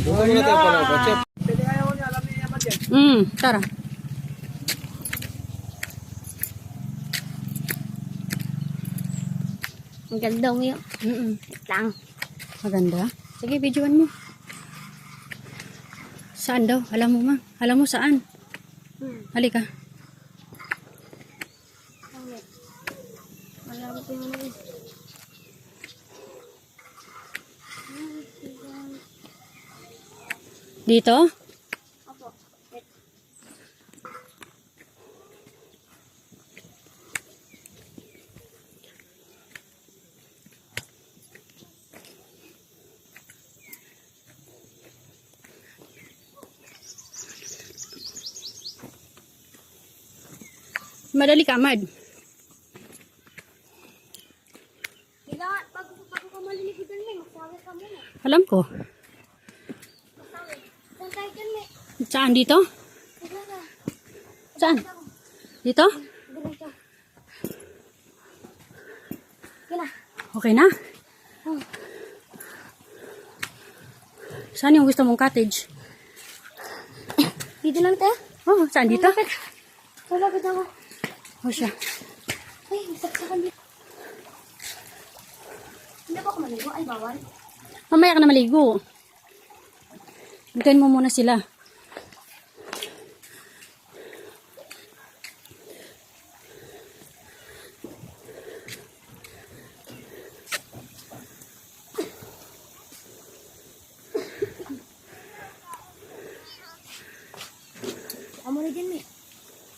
Tayo pala ko. Chef. Hmm, tara. Ang ganda mo yun. Mm Lang. Maganda. Sige, videoan mo. Saan daw? Alam mo ma. Alam mo saan? Hmm. Halika. Malapit yung Dito? Opo. Madali ka, Mad. Kailangan, bago, bago ka maliligodan may, magsawi ka muna. Alam ko. Saan? Dito? Saan? Dito? Okay na? Saan yung gusto mong cottage? Dito lang tayo. Oh, saan dito? Malapit ako. Oh, siya. Ay, masaksakan dito. Hindi ba ako maligo? Ay, bawal. Mamaya ka na maligo. Hintayin mo muna sila.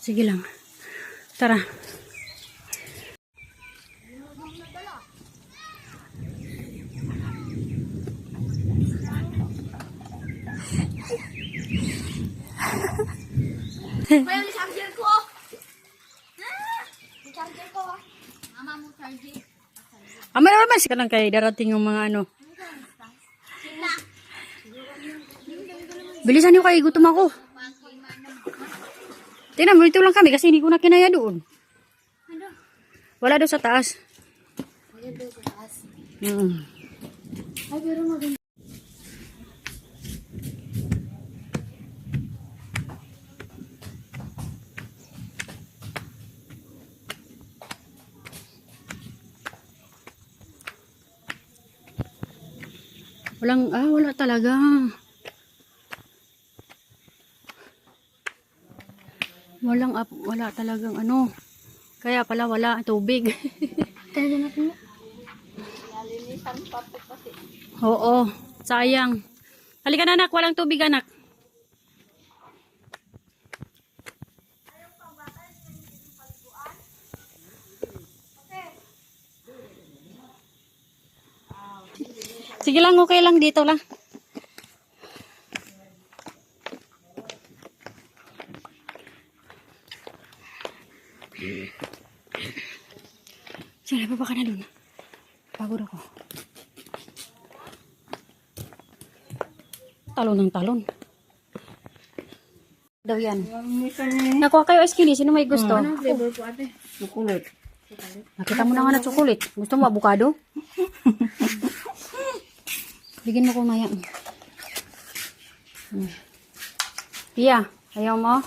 Sige lang. Tara. Kaya may charger ko. Ah! May charger ko. ah. Mama mo charger. Ah, may naman ka lang kay darating yung mga ano. Bilisan niyo kayo, gutom ako. Tingnan mo, dito lang kami kasi hindi ko na kinaya doon. Ano? Wala daw sa taas. Ayan doon sa taas. Mm. Ay, pero maganda. Walang, ah, wala talaga. Walang, ap- wala talagang ano. Kaya pala wala tubig. Tayo natin mo. Oo, sayang. Halika na anak, walang tubig anak. Sige lang, okay lang dito lang. Sige, baba ka na dun. Pagod ako. Talon ng talon. Daw yan. Nakuha kayo ice candy. Sino may gusto? flavor po ate? Sukulit. Nakita mo na nga na chocolate. Gusto mo avocado? Bigyan mo ko maya. Hmm. Pia, ayaw mo?